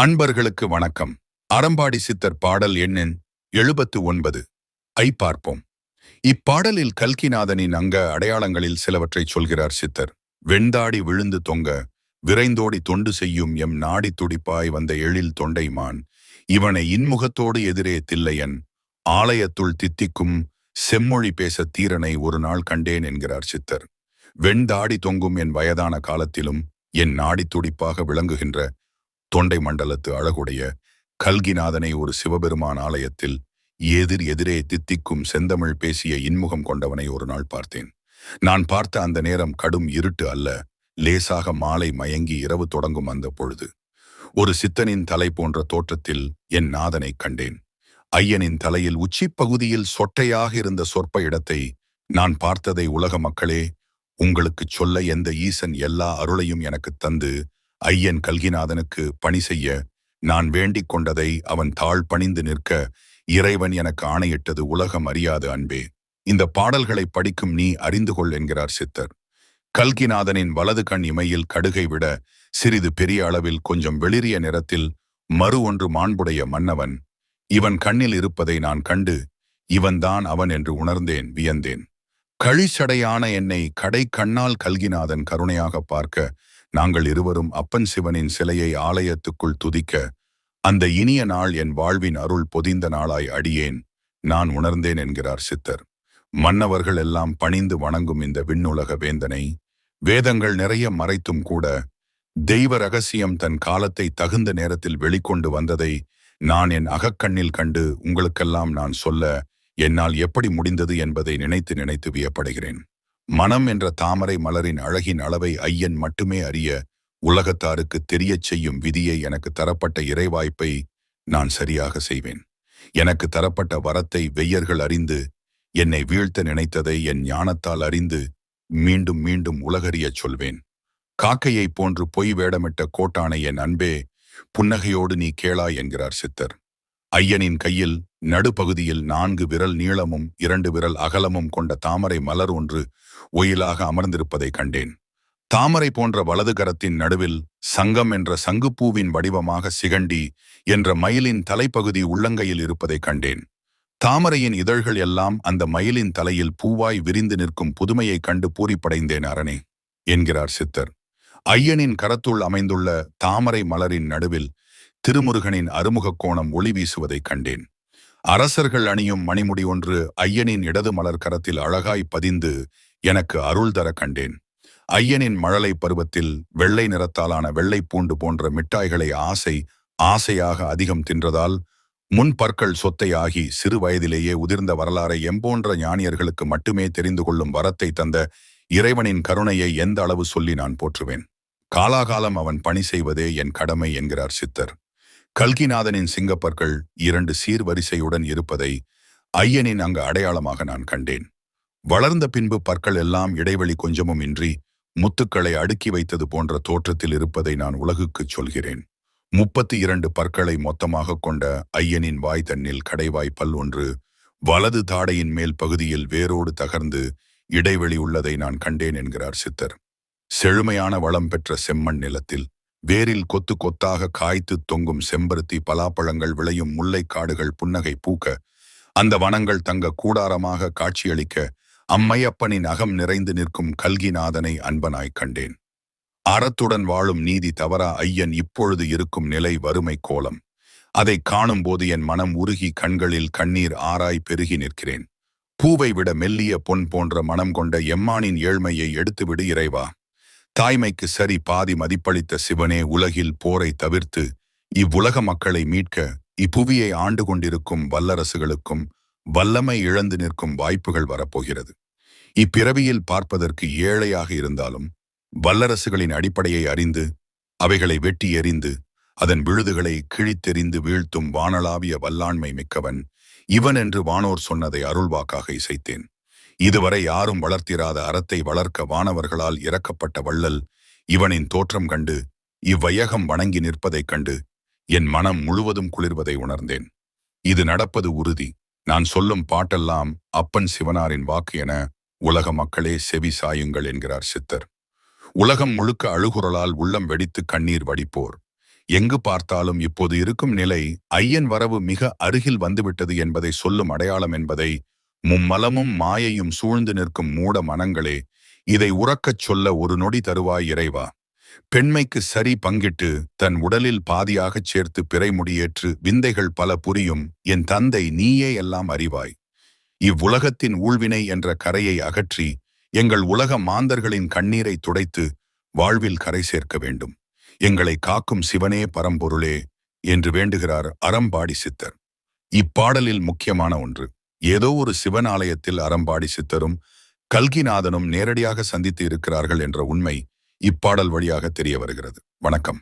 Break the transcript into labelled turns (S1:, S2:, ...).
S1: அன்பர்களுக்கு வணக்கம். அறம்பாடி சித்தர் பாடல் எண்ணின் எழுபத்து ஒன்பது. ஐ பார்ப்போம். இப்பாடலில் கல்கிநாதனின் அங்க அடையாளங்களில் சிலவற்றைச் சொல்கிறார் சித்தர். வெண்தாடி விழுந்து தொங்க விரைந்தோடி தொண்டு செய்யும் எம் நாடி துடிப்பாய் வந்த எழில் தொண்டைமான் இவனை இன்முகத்தோடு எதிரே தில்லையன் ஆலயத்துள் தித்திக்கும் செம்மொழி பேச தீரனை ஒரு நாள் கண்டேன் என்கிறார் சித்தர். வெண்தாடி தொங்கும் என் வயதான காலத்திலும் என் நாடி துடிப்பாக விளங்குகின்ற தொண்டை மண்டலத்து அழகுடைய கல்கிநாதனை ஒரு சிவபெருமான் ஆலயத்தில் எதிர் எதிரே தித்திக்கும் செந்தமிழ் பேசிய இன்முகம் கொண்டவனை ஒரு நாள் பார்த்தேன். நான் பார்த்த அந்த நேரம் கடும் இருட்டு அல்ல லேசாக மாலை மயங்கி இரவு தொடங்கும் அந்த பொழுது. ஒரு சித்தனின் தலை போன்ற தோற்றத்தில் என் நாதனை கண்டேன். ஐயனின் தலையில் உச்சிப்பகுதியில் சொட்டையாக இருந்த சொற்ப இடத்தை நான் பார்த்ததை உலக மக்களே உங்களுக்குச் சொல்ல எந்த ஈசன் எல்லா அருளையும் எனக்குத் தந்து ஐயன் கல்கிநாதனுக்கு பணி செய்ய நான் வேண்டிக் கொண்டதை அவன் தாழ் பணிந்து நிற்க இறைவன் எனக்கு ஆணையிட்டது உலகம் அறியாது அன்பே. இந்த பாடல்களை படிக்கும் நீ அறிந்து கொள் என்கிறார் சித்தர். கல்கிநாதனின் வலது கண் இமையில் கடுகை விட சிறிது பெரிய அளவில் கொஞ்சம் வெளிரிய நிறத்தில் மறு ஒன்று மாண்புடைய மன்னவன். இவன் கண்ணில் இருப்பதை நான் கண்டு இவன்தான் அவன் என்று உணர்ந்தேன் வியந்தேன். கழிச்சடையான என்னை கடை கண்ணால் கல்கிநாதன் கருணையாக பார்க்க நாங்கள் இருவரும் அப்பன் சிவனின் சிலையை ஆலயத்துக்குள் துதிக்க அந்த இனிய நாள் என் வாழ்வின் அருள் பொதிந்த நாளாய் அடியேன் நான் உணர்ந்தேன் என்கிறார் சித்தர். மன்னவர்கள் எல்லாம் பணிந்து வணங்கும் இந்த விண்ணுலக வேந்தனை வேதங்கள் நிறைய மறைத்தும் கூட தெய்வ ரகசியம் தன் காலத்தை தகுந்த நேரத்தில் வெளிக்கொண்டு வந்ததை நான் என் அகக்கண்ணில் கண்டு உங்களுக்கெல்லாம் நான் சொல்ல என்னால் எப்படி முடிந்தது என்பதை நினைத்து நினைத்து வியப்படுகிறேன். மனம் என்ற தாமரை மலரின் அழகின் அளவை ஐயன் மட்டுமே அறிய உலகத்தாருக்கு தெரியச் செய்யும் விதியை எனக்கு தரப்பட்ட இறைவாய்ப்பை நான் சரியாக செய்வேன். எனக்கு தரப்பட்ட வரத்தை வெய்யர்கள் அறிந்து என்னை வீழ்த்த நினைத்ததை என் ஞானத்தால் அறிந்து மீண்டும் மீண்டும் உலகறியச் சொல்வேன். காக்கையைப் போன்று பொய் வேடமிட்ட கோட்டானை என் அன்பே புன்னகையோடு நீ கேளாய் என்கிறார் சித்தர். ஐயனின் கையில் நடுப்பகுதியில் நான்கு விரல் நீளமும் இரண்டு விரல் அகலமும் கொண்ட தாமரை மலர் ஒன்று ஒயிலாக அமர்ந்திருப்பதை கண்டேன். தாமரை போன்ற வலது கரத்தின் நடுவில் சங்கம் என்ற சங்குப்பூவின் வடிவமாக சிகண்டி என்ற மயிலின் தலைப்பகுதி உள்ளங்கையில் இருப்பதை கண்டேன். தாமரையின் இதழ்கள் எல்லாம் அந்த மயிலின் தலையில் பூவாய் விரிந்து நிற்கும் புதுமையைக் கண்டு பூரிப்படைந்தேன் அரணே என்கிறார் சித்தர். ஐயனின் கரத்துள் அமைந்துள்ள தாமரை மலரின் நடுவில் திருமுருகனின் அறுமுகக் கோணம் ஒளி வீசுவதைக் கண்டேன். அரசர்கள் அணியும் மணிமுடி ஒன்று ஐயனின் இடது மலர் கரத்தில் அழகாய் பதிந்து எனக்கு அருள் தர கண்டேன். ஐயனின் மழலை பருவத்தில் வெள்ளை நிறத்தாலான வெள்ளை பூண்டு போன்ற மிட்டாய்களை ஆசை ஆசையாக அதிகம் தின்றதால் முன் பற்கள் சொத்தையாகி சிறு வயதிலேயே உதிர்ந்த வரலாறை எம்போன்ற ஞானியர்களுக்கு மட்டுமே தெரிந்து கொள்ளும் வரத்தை தந்த இறைவனின் கருணையை எந்த அளவு சொல்லி நான் போற்றுவேன்? காலாகாலம் அவன் பணி செய்வதே என் கடமை என்கிறார் சித்தர். கல்கிநாதனின் சிங்கப்பற்கள் இரண்டு சீர்வரிசையுடன் இருப்பதை ஐயனின் அங்கு அடையாளமாக நான் கண்டேன். வளர்ந்த பின்பு பற்கள் எல்லாம் இடைவெளி கொஞ்சமும் இன்றி முத்துக்களை அடுக்கி வைத்தது போன்ற தோற்றத்தில் இருப்பதை நான் உலகுக்குச் சொல்கிறேன். முப்பத்தி இரண்டு பற்களை மொத்தமாக கொண்ட ஐயனின் வாய் தன்னில் கடைவாய் பல் ஒன்று வலது தாடையின் மேல் பகுதியில் வேரோடு தகர்ந்து இடைவெளி உள்ளதை நான் கண்டேன் என்கிறார் சித்தர். செழுமையான வளம் பெற்ற செம்மண் நிலத்தில் வேரில் கொத்து கொத்தாக காய்த்து தொங்கும் செம்பருத்தி பலாப்பழங்கள் விளையும் முல்லைக்காடுகள் புன்னகை பூக்க அந்த வனங்கள் தங்க கூடாரமாக காட்சியளிக்க அம்மையப்பனின் அகம் நிறைந்து நிற்கும் கல்கிநாதனை அன்பனாய் கண்டேன். அறத்துடன் வாழும் நீதி தவறா ஐயன் இப்பொழுது இருக்கும் நிலை வறுமை கோலம். அதை காணும்போது என் மனம் உருகி கண்களில் கண்ணீர் ஆராய் பெருகி நிற்கிறேன். பூவை விட மெல்லிய பொன் போன்ற மனம் கொண்ட எம்மானின் ஏழ்மையை எடுத்துவிடு இறைவா. தாய்மைக்கு சரி பாதி மதிப்பளித்த சிவனே உலகில் போரை தவிர்த்து இவ்வுலக மக்களை மீட்க இப்புவியை ஆண்டு கொண்டிருக்கும் வல்லரசுகளுக்கும் வல்லமை இழந்து நிற்கும் வாய்ப்புகள் வரப்போகிறது. இப்பிறவியில் பார்ப்பதற்கு ஏழையாக இருந்தாலும் வல்லரசுகளின் அடிப்படையை அறிந்து அவைகளை வெட்டி எறிந்து அதன் விழுதுகளை கிழித்தெறிந்து வீழ்த்தும் வானளாவிய வல்லாண்மை மிக்கவன் இவன் என்று வானோர் சொன்னதை அருள்வாக்காக இசைத்தேன். இதுவரை யாரும் வளர்த்திராத அறத்தை வளர்க்க வானவர்களால் இறக்கப்பட்ட வள்ளல் இவனின் தோற்றம் கண்டு இவ்வையகம் வணங்கி நிற்பதைக் கண்டு என் மனம் முழுவதும் குளிர்வதை உணர்ந்தேன். இது நடப்பது உறுதி. நான் சொல்லும் பாட்டெல்லாம் அப்பன் சிவனாரின் வாக்கு என உலக மக்களே செவி சாயுங்கள் என்கிறார் சித்தர். உலகம் முழுக்க அழுகுரலால் உள்ளம் வெடித்து கண்ணீர் வடிப்போர். எங்கு பார்த்தாலும் இப்போது இருக்கும் நிலை ஐயன் வரவு மிக அருகில் வந்துவிட்டது என்பதை சொல்லும் அடையாளம் என்பதை மும்மலமும் மாயையும் சூழ்ந்து நிற்கும் மூட மனங்களே இதை உறக்கச் சொல்ல ஒரு நொடி தருவாய் இறைவா. பெண்மைக்கு சரி பங்கிட்டு தன் உடலில் பாதியாகச் சேர்த்து பிறைமுடியேற்று விந்தைகள் பல புரியும் என் தந்தை நீயே எல்லாம் அறிவாய். இவ்வுலகத்தின் ஊழ்வினை என்ற கரையை அகற்றி எங்கள் உலக மாந்தர்களின் கண்ணீரை துடைத்து வாழ்வில் கரை சேர்க்க வேண்டும். எங்களை காக்கும் சிவனே பரம்பொருளே என்று வேண்டுகிறார் அறம்பாடி சித்தர். இப்பாடலில் முக்கியமான ஒன்று. ஏதோ ஒரு சிவன் ஆலயத்தில் அறம்பாடி சித்தரும் கல்கிநாதனும் நேரடியாக சந்தித்து இருக்கிறார்கள் என்ற உண்மை இப்பாடல் வழியாக தெரிய வருகிறது. வணக்கம்.